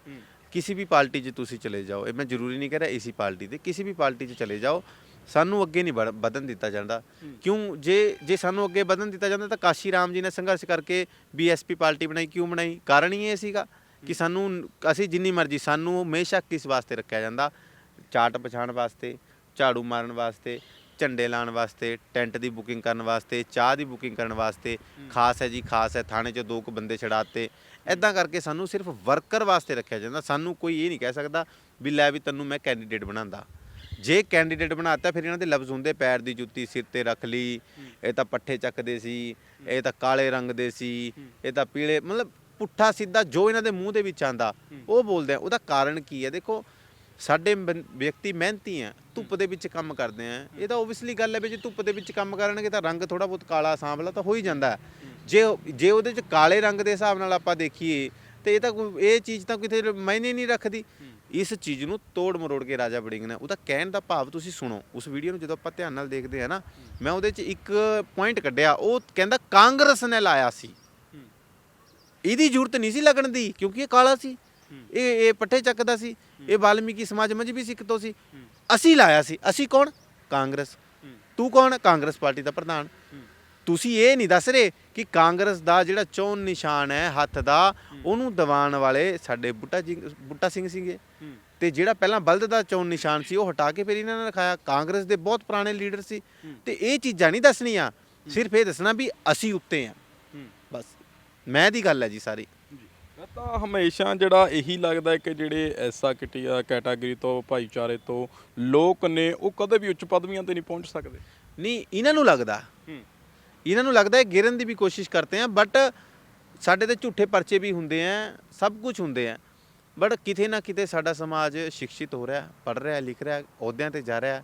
ਕਿਸੇ ਵੀ ਪਾਰਟੀ 'ਚ ਤੁਸੀਂ ਚਲੇ ਜਾਓ ਇਹ ਮੈਂ ਜ਼ਰੂਰੀ ਨਹੀਂ ਕਹਿ ਰਿਹਾ ਇਸੀ ਪਾਰਟੀ ਤੇ ਕਿਸੇ ਵੀ ਪਾਰਟੀ 'ਚ ਚਲੇ ਜਾਓ ਸਾਨੂੰ ਅੱਗੇ ਨਹੀਂ ਵੜ- ਵਧਣ ਦਿੱਤਾ ਜਾਂਦਾ। ਕਿਉਂ? ਜੇ ਜੇ ਸਾਨੂੰ ਅੱਗੇ ਵਧਣ ਦਿੱਤਾ ਜਾਂਦਾ ਤਾਂ ਕਾਸ਼ੀ ਰਾਮ ਜੀ ਨੇ ਸੰਘਰਸ਼ ਕਰਕੇ ਬੀਐਸਪੀ ਪਾਰਟੀ ਬਣਾਈ ਕਿਉਂ ਬਣਾਈ? ਕਾਰਨ ਹੀ ਇਹ ਸੀਗਾ ਕਿ ਸਾਨੂੰ ਅਸੀਂ ਜਿੰਨੀ ਮਰਜ਼ੀ ਸਾਨੂੰ ਹਮੇਸ਼ਾ ਕਿਸ ਵਾਸਤੇ ਰੱਖਿਆ ਜਾਂਦਾ? ਚਾਟ ਪਛਾਣ ਵਾਸਤੇ ਝਾੜੂ ਮਾਰਨ ਵਾਸਤੇ ਝੰਡੇ ਲਾਉਣ ਵਾਸਤੇ ਟੈਂਟ ਦੀ ਬੁਕਿੰਗ ਕਰਨ ਵਾਸਤੇ ਚਾਹ ਦੀ ਬੁਕਿੰਗ ਕਰਨ ਵਾਸਤੇ। ਖਾਸ ਹੈ ਜੀ ਖਾਸ ਹੈ ਥਾਣੇ 'ਚ ਦੋ ਕੁ ਬੰਦੇ ਛਡਾਤੇ। ਐਦਾਂ ਕਰਕੇ ਸਾਨੂੰ ਸਿਰਫ ਵਰਕਰ ਵਾਸਤੇ ਰੱਖਿਆ ਜਾਂਦਾ। ਸਾਨੂੰ ਕੋਈ ਇਹ ਨਹੀਂ ਕਹਿ ਸਕਦਾ ਵੀ ਲੈ ਵੀ ਤੈਨੂੰ ਮੈਂ ਕੈਂਡੀਡੇਟ ਬਣਾਉਂਦਾ। ਜੇ ਕੈਂਡੀਡੇਟ ਬਣਾਤਾ ਫਿਰ ਇਹਨਾਂ ਦੇ ਲਫ਼ਜ਼ ਹੁੰਦੇ ਪੈਰ ਦੀ ਜੁੱਤੀ ਸਿਰ ਤੇ ਰੱਖ ਲਈ। ਇਹ ਤਾਂ ਪੱਠੇ ਚੱਕਦੇ ਸੀ ਇਹ ਤਾਂ ਕਾਲੇ ਰੰਗ ਦੇ ਸੀ ਇਹ ਤਾਂ ਪੀਲੇ ਮਤਲਬ ਪੁੱਠਾ ਸਿੱਧਾ ਜੋ ਇਹਨਾਂ ਦੇ ਮੂੰਹ ਦੇ ਵਿੱਚ ਆਂਦਾ ਉਹ ਬੋਲਦੇ ਆ। ਉਹਦਾ ਕਾਰਨ ਕੀ ਹੈ? ਦੇਖੋ ਸਾਡੇ ਬੰ- ਵਿਅਕਤੀ ਮਿਹਨਤੀ ਆ ਧੁੱਪ ਦੇ ਵਿੱਚ ਕੰਮ ਕਰਦੇ ਆ। ਇਹ ਤਾਂ ਓਬਵੀਅਸਲੀ ਗੱਲ ਹੈ ਵੀ ਜੇ ਧੁੱਪ ਦੇ ਵਿੱਚ ਕੰਮ ਕਰਨਗੇ ਤਾਂ ਰੰਗ ਥੋੜਾ ਬਹੁਤ ਕਾਲਾ ਸਾਂਵਲਾ ਤਾਂ ਹੋ ਹੀ ਜਾਂਦਾ। ਹੈ। ਜੇ ਜੇ ਉਹਦੇ ਚ ਕਾਲੇ ਰੰਗ ਦੇ ਹਿਸਾਬ ਨਾਲ ਆਪਾਂ ਦੇਖੀਏ ਤੇ ਇਹ ਤਾਂ ਕੋਈ ਇਹ ਚੀਜ਼ ਤਾਂ ਕਿਤੇ ਮਾਇਨੇ ਨਹੀਂ ਰੱਖਦੀ। ਇਸ ਚੀਜ਼ ਨੂੰ ਤੋੜ ਮਰੋੜ ਕੇ ਰਾਜਾ ਵੜਿੰਗ ਨੇ ਉਹਦਾ ਕਹਿਣ ਦਾ ਭਾਵ ਤੁਸੀਂ ਸੁਣੋ। ਉਸ ਵੀਡੀਓ ਨੂੰ ਜਦੋਂ ਆਪਾਂ ਧਿਆਨ ਨਾਲ ਦੇਖਦੇ ਆ ਨਾ ਮੈਂ ਉਹਦੇ ਚ ਇੱਕ ਪੁਆਇੰਟ ਕੱਢਿਆ ਉਹ ਕਹਿੰਦਾ ਕਾਂਗਰਸ ਨੇ ਲਾਇਆ ਸੀ। ਇਹਦੀ ਜ਼ਰੂਰਤ ਨਹੀਂ ਸੀ ਲੱਗਣ ਦੀ ਕਿਉਂਕਿ ਇਹ ਕਾਲਾ ਸੀ। ਇਹ ਇਹ ਪੱਠੇ ਚੱਕਦਾ ਸੀ ਇਹ ਵਾਲਮੀਕੀ ਸਮਾਜ ਮਜਬੀ ਸਿੱਖ ਤੋਂ ਸੀ। ਅਸੀਂ ਲਾਇਆ ਸੀ। ਅਸੀਂ ਕੌਣ? ਕਾਂਗਰਸ। ਤੂੰ ਕੌਣ? ਕਾਂਗਰਸ ਪਾਰਟੀ ਦਾ ਪ੍ਰਧਾਨ। ਤੁਸੀਂ ਇਹ ਨਹੀਂ ਦੱਸ ਰਹੇ ਕਿ ਕਾਂਗਰਸ ਦਾ ਜਿਹੜਾ ਚੋਣ ਨਿਸ਼ਾਨ ਹੈ ਹੱਥ ਦਾ ਉਹਨੂੰ ਦਿਵਾਉਣ ਵਾਲੇ ਸਾਡੇ ਬੁੱਟਾ ਜੀ ਬੁੱਟਾ ਸਿੰਘ ਸੀਗੇ। ਤੇ ਜਿਹੜਾ ਪਹਿਲਾਂ ਬਲਦ ਦਾ ਚੋਣ ਨਿਸ਼ਾਨ ਸੀ ਉਹ ਹਟਾ ਕੇ ਫਿਰ ਇਹਨਾਂ ਨੇ ਰਖਾਇਆ। ਕਾਂਗਰਸ ਦੇ ਬਹੁਤ ਪੁਰਾਣੇ ਲੀਡਰ ਸੀ। ਤੇ ਇਹ ਚੀਜ਼ਾਂ ਨਹੀਂ ਦੱਸਣੀਆਂ। ਸਿਰਫ ਇਹ ਦੱਸਣਾ ਵੀ ਅਸੀਂ ਉੱਤੇ ਆ ਬਸ। ਮੈਂ ਦੀ ਗੱਲ ਹੈ ਜੀ ਸਾਰੀ। ਤਾਂ ਹਮੇਸ਼ਾ ਜਿਹੜਾ ਇਹੀ ਲੱਗਦਾ ਹੈ ਕਿ ਜਿਹੜੇ ਐਸਾ ਕਿਟਿਆ ਕੈਟਾਗਰੀ ਤੋਂ ਭਾਈਚਾਰੇ ਤੋਂ ਲੋਕ ਨੇ ਉਹ ਕਦੇ ਵੀ ਉੱਚ ਪਦਵੀਆਂ ਤੇ ਨਹੀਂ ਪਹੁੰਚ ਸਕਦੇ। ਨਹੀਂ ਇਹਨਾਂ ਨੂੰ ਲੱਗਦਾ। ਇਹਨਾਂ ਨੂੰ ਲੱਗਦਾ ਹੈ ਗਿਰਨ ਦੀ ਵੀ ਕੋਸ਼ਿਸ਼ ਕਰਤੇ ਆ ਬਟ ਸਾਡੇ ਤੇ ਝੂਠੇ ਪਰਚੇ ਵੀ ਹੁੰਦੇ ਆ ਸਭ ਕੁਝ ਹੁੰਦੇ ਆ। ਬਟ ਕਿਤੇ ਨਾ ਕਿਤੇ ਸਾਡਾ ਸਮਾਜ ਸਿੱਖਿਤ ਹੋ ਰਿਹਾ ਪੜ ਰਿਹਾ ਲਿਖ ਰਿਹਾ ਅਹੁਦਿਆਂ ਤੇ ਜਾ ਰਿਹਾ।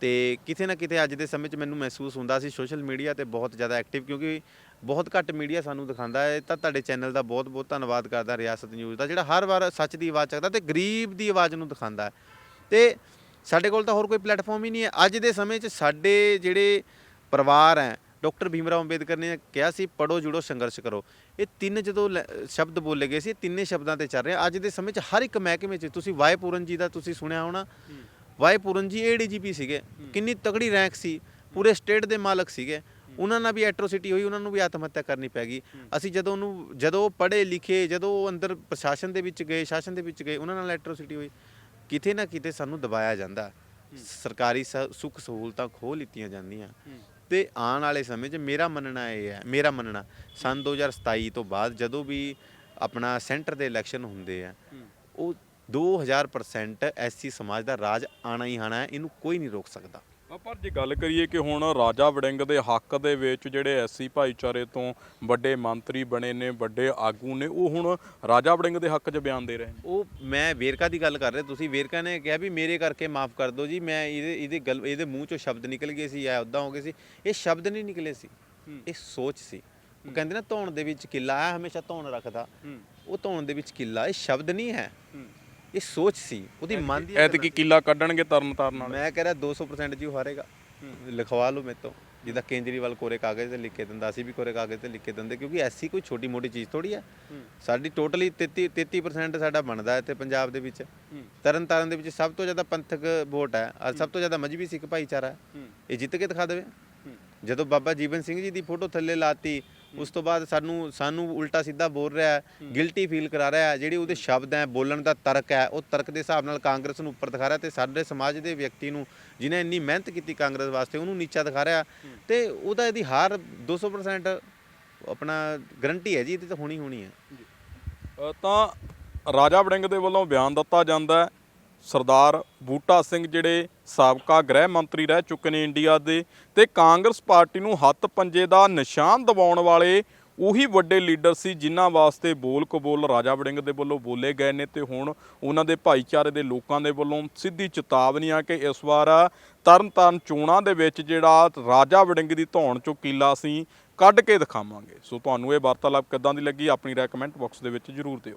ਤੇ ਕਿਤੇ ਨਾ ਕਿਤੇ ਅੱਜ ਦੇ ਸਮੇਂ 'ਚ ਮੈਨੂੰ ਮਹਿਸੂਸ ਹੁੰਦਾ ਸੀ ਸੋਸ਼ਲ ਮੀਡੀਆ ਤੇ ਬਹੁਤ ਜ਼ਿਆਦਾ ਐਕਟਿਵ ਕਿਉਂਕਿ ਬਹੁਤ ਘੱਟ ਮੀਡੀਆ ਸਾਨੂੰ ਦਿਖਾਉਂਦਾ ਹੈ। ਤਾਂ ਤੁਹਾਡੇ ਚੈਨਲ ਦਾ ਬਹੁਤ ਬਹੁਤ ਧੰਨਵਾਦ ਕਰਦਾ ਰਿਆਸਤ ਨਿਊਜ਼ ਦਾ, ਜਿਹੜਾ ਹਰ ਵਾਰ ਸੱਚ ਦੀ ਆਵਾਜ਼ ਚੱਕਦਾ ਤੇ ਗਰੀਬ ਦੀ ਆਵਾਜ਼ ਨੂੰ ਦਿਖਾਉਂਦਾ ਹੈ। ਤੇ ਸਾਡੇ ਕੋਲ ਤਾਂ ਹੋਰ ਕੋਈ ਪਲੇਟਫਾਰਮ ਹੀ ਨਹੀਂ ਹੈ। ਅੱਜ ਦੇ ਸਮੇਂ 'ਚ ਸਾਡੇ ਜਿਹੜੇ ਪਰਿਵਾਰ ਹੈ, ਡਾਕਟਰ ਭੀਮਰਾਓ ਅੰਬੇਦਕਰ ਨੇ ਕਿਹਾ ਸੀ ਪੜੋ ਜੁੜੋ, ਸੰਘਰਸ਼ ਕਰੋ। ਇਹ ਤਿੰਨ ਜਦੋਂ ਲੈ- ਸ਼ਬਦ ਬੋਲੇ ਗਏ ਸੀ ਤਿੰਨੇ ਸ਼ਬਦਾਂ ਤੇ ਚੱਲ ਰਿਹਾ। ਅੱਜ ਦੇ ਸਮੇਂ 'ਚ ਹਰ ਇੱਕ ਮਹਿਕਮੇ 'ਚ, ਤੁਸੀਂ ਵਾਏ ਪੂਰਨ ਜੀ ਦਾ ਤੁਸੀਂ ਸੁਣਿਆ ਹੋਣਾ ਵਾਏ ਪੂਰਨ ਜੀ ਏਡੀਜੀਪੀ ਸੀਗੇ। ਕਿੰਨੀ ਤਗੜੀ ਰੈਂਕ ਸੀ। ਪੂਰੇ ਸਟੇਟ ਦੇ ਮਾਲਕ ਸੀਗੇ। ਉਹਨਾਂ ਨਾਲ ਵੀ ਐਟਰੋਸਿਟੀ ਹੋਈ ਉਹਨਾਂ ਨੂੰ ਵੀ ਆਤਮ ਹੱਤਿਆ ਕਰਨੀ ਪੈ ਗਈ। ਅਸੀਂ ਜਦੋਂ ਉਹਨੂੰ ਜਦੋਂ ਪੜ੍ਹੇ ਲਿਖੇ ਜਦੋਂ ਉਹ ਅੰਦਰ ਪ੍ਰਸ਼ਾਸਨ ਦੇ ਵਿੱਚ ਗਏ ਸ਼ਾਸਨ ਦੇ ਵਿੱਚ ਗਏ ਉਹਨਾਂ ਨਾਲ ਐਟਰੋਸਿਟੀ ਹੋਈ। ਕਿਤੇ ਨਾ ਕਿਤੇ ਸਾਨੂੰ ਦਬਾਇਆ ਜਾਂਦਾ। ਸਰਕਾਰੀ ਸੁੱਖ ਸਹੂਲਤਾਂ ਖੋਹ ਲਿੱਤੀਆਂ ਜਾਂਦੀਆਂ। ਤੇ ਆਉਣ ਵਾਲੇ ਸਮੇਂ 'ਚ ਮੇਰਾ ਮੰਨਣਾ ਇਹ ਹੈ ਮੇਰਾ ਮੰਨਣਾ ਸਨ 2027 ਤੋਂ ਬਾਅਦ ਜਦੋਂ ਵੀ ਆਪਣਾ ਸੈਂਟਰ ਦੇ ਇਲੈਕਸ਼ਨ ਹੁੰਦੇ ਆ ਉਹ 2000% ਐਸਸੀ ਸਮਾਜ ਦਾ ਰਾਜ ਆਣਾ ਹੀ ਆਣਾ ਹੈ ਇਹਨੂੰ ਕੋਈ ਨਹੀਂ ਰੋਕ ਸਕਦਾ। ਪਰ ਜੇ ਗੱਲ ਕਰੀਏ ਕਿ ਹੁਣ ਰਾਜਾ ਵੜਿੰਗ ਦੇ ਹੱਕ ਦੇ ਵਿੱਚ ਜਿਹੜੇ ਐਸੀ ਭਾਈਚਾਰੇ ਤੋਂ ਵੱਡੇ ਮੰਤਰੀ ਬਣੇ ਨੇ ਵੱਡੇ ਆਗੂ ਨੇ ਉਹ ਹੁਣ ਰਾਜਾ ਵੜਿੰਗ ਦੇ ਹੱਕ 'ਚ ਬਿਆਨ ਦੇ ਰਹੇ ਨੇ। ਉਹ ਮੈਂ ਵੇਰਕਾ ਦੀ ਗੱਲ ਕਰ ਰਿਹਾ ਤੁਸੀਂ ਵੇਰਕਾ ਨੇ ਕਿਹਾ ਵੀ ਮੇਰੇ ਕਰਕੇ ਮਾਫ ਕਰ ਦਿਓ ਜੀ ਮੈਂ ਇਹਦੇ ਇਹਦੇ ਗੱਲ ਇਹਦੇ ਮੂੰਹ ਚੋਂ ਸ਼ਬਦ ਨਿਕਲ ਗਏ ਸੀ ਜਾਂ ਉਦਾਂ ਹੋ ਗਏ ਸੀ ਇਹ ਸ਼ਬਦ ਨਹੀਂ ਨਿਕਲੇ ਸੀ ਇਹ ਸੋਚ ਸੀ। ਉਹ ਕਹਿੰਦੇ ਨਾ ਧੌਣ ਦੇ ਵਿੱਚ ਕਿੱਲਾ ਹੈ ਹਮੇਸ਼ਾ ਧੌਣ ਰੱਖਦਾ। ਉਹ ਧੌਣ ਦੇ ਵਿੱਚ ਕਿੱਲਾ ਇਹ ਸ਼ਬਦ ਨਹੀਂ ਹੈ। ਇਹ ਸੋਚ ਸੀ ਉਹਦੀ ਮਨ ਦੀ ਐਤਕੀ ਕਿੱਲਾ ਕੱਢਣਗੇ ਤਰਨ ਤਾਰਨ ਵਾਲੇ। ਮੈਂ ਕਹਿ ਰਿਹਾ 200% ਜੀ ਹਾਰੇਗਾ। ਲਿਖਵਾ ਲਓ ਮੇਰੇ ਤੋਂ। ਜਿੱਦਾਂ ਕੇਂਜਰੀਵਾਲ ਕੋਰੇ ਕਾਗਜ਼ ਤੇ ਲਿਖ ਕੇ ਦਿੰਦਾ ਸੀ ਵੀ ਕੋਰੇ ਕਾਗਜ਼ ਤੇ ਲਿਖ ਕੇ ਦਿੰਦੇ ਕਿਉਂਕਿ ਐਸੀ ਕੋਈ ਛੋਟੀ ਮੋਟੀ ਚੀਜ਼ ਥੋੜੀ ਹੈ। ਸਾਡੀ ਟੋਟਲੀ 33 33% ਸਾਡਾ ਬਣਦਾ ਹੈ ਤੇ ਪੰਜਾਬ ਦੇ ਵਿੱਚ। ਤਰਨ ਤਾਰਨ ਦੇ ਵਿੱਚ ਸਭ ਤੋਂ ਜ਼ਿਆਦਾ ਪੰਥਕ ਵੋਟ ਹੈ ਔਰ ਸਭ ਤੋਂ ਜ਼ਿਆਦਾ ਮਜਬੀ ਸਿੱਖ ਭਾਈਚਾਰਾ ਹੈ। ਇਹ ਜਿੱਤ ਕੇ ਦਿਖਾ ਦੇਵੇ। ਜਦੋਂ ਬਾਬਾ ਜੀਵਨ ਸਿੰਘ ਜੀ ਦੀ ਫੋਟੋ ਥੱਲੇ ਲਾਤੀ ਉਸ ਤੋਂ ਬਾਅਦ ਸਾਨੂੰ ਸਾਨੂੰ ਉਲਟਾ ਸਿੱਧਾ ਬੋਲ ਰਿਹਾ ਹੈ ਗਿਲਟੀ ਫੀਲ ਕਰਾ ਰਿਹਾ ਹੈ ਜਿਹੜੀ ਉਹਦੇ ਸ਼ਬਦ ਹੈ ਬੋਲਣ ਦਾ ਤਰਕ ਹੈ ਉਹ ਤਰਕ ਦੇ ਹਿਸਾਬ ਨਾਲ ਕਾਂਗਰਸ ਨੂੰ ਉੱਪਰ ਦਿਖਾ ਰਿਹਾ ਤੇ ਸਾਡੇ ਸਮਾਜ ਦੇ ਵਿਅਕਤੀ ਨੂੰ ਜਿਨੇ ਇੰਨੀ ਮਿਹਨਤ ਕੀਤੀ ਕਾਂਗਰਸ ਵਾਸਤੇ ਉਹਨੂੰ ਨੀਚਾ ਦਿਖਾ ਰਿਹਾ। ਤੇ ਉਹਦਾ ਇਹਦੀ ਹਾਰ 200% ਆਪਣਾ ਗਰੰਟੀ ਹੈ ਜੀ ਇਹਦੀ ਤਾਂ ਹੋਣੀ ਹੋਣੀ ਹੈ। ਤਾਂ ਰਾਜਾ ਵੜਿੰਗ ਦੇ ਵੱਲੋਂ ਬਿਆਨ ਦਿੱਤਾ ਜਾਂਦਾ ਹੈ ਸਰਦਾਰ ਬੂਟਾ ਸਿੰਘ ਜਿਹੜੇ ਸਾਬਕਾ ਗ੍ਰਹਿ ਮੰਤਰੀ ਰਹਿ ਚੁੱਕੇ ਨੇ ਇੰਡੀਆ ਦੇ ਤੇ ਕਾਂਗਰਸ ਪਾਰਟੀ ਨੂੰ ਹੱਥ ਪੰਜੇ ਦਾ ਨਿਸ਼ਾਨ ਦਿਵਾਉਣ ਵਾਲੇ ਉਹੀ ਵੱਡੇ ਲੀਡਰ ਸੀ, ਜਿਨ੍ਹਾਂ ਵਾਸਤੇ ਬੋਲ ਕਬੋਲ ਰਾਜਾ ਵੜਿੰਗ ਦੇ ਵੱਲੋਂ ਬੋਲੇ ਗਏ ਨੇ ਤੇ ਹੁਣ ਉਹਨਾਂ ਦੇ ਭਾਈਚਾਰੇ ਦੇ ਲੋਕਾਂ ਦੇ ਵੱਲੋਂ ਸਿੱਧੀ ਚੇਤਾਵਨੀ ਆ ਕਿ ਇਸ ਵਾਰ ਤਰਨਤਾਰਨ ਚੋਣਾਂ ਦੇ ਵਿੱਚ ਜਿਹੜਾ ਰਾਜਾ ਵੜਿੰਗ ਦੀ ਧੌਣ ਚੋਂ ਕੀਲਾ ਸੀ ਕੱਢ ਕੇ ਦਿਖਾਵਾਂਗੇ। ਸੋ ਤੁਹਾਨੂੰ ਇਹ ਵਾਰਤਾਲਾਪ ਕਿੱਦਾਂ ਦੀ ਲੱਗੀ, ਆਪਣੀ ਰਾਏ ਕਮੈਂਟ ਬਾਕਸ ਦੇ ਵਿੱਚ ਜਰੂਰ ਦਿਓ।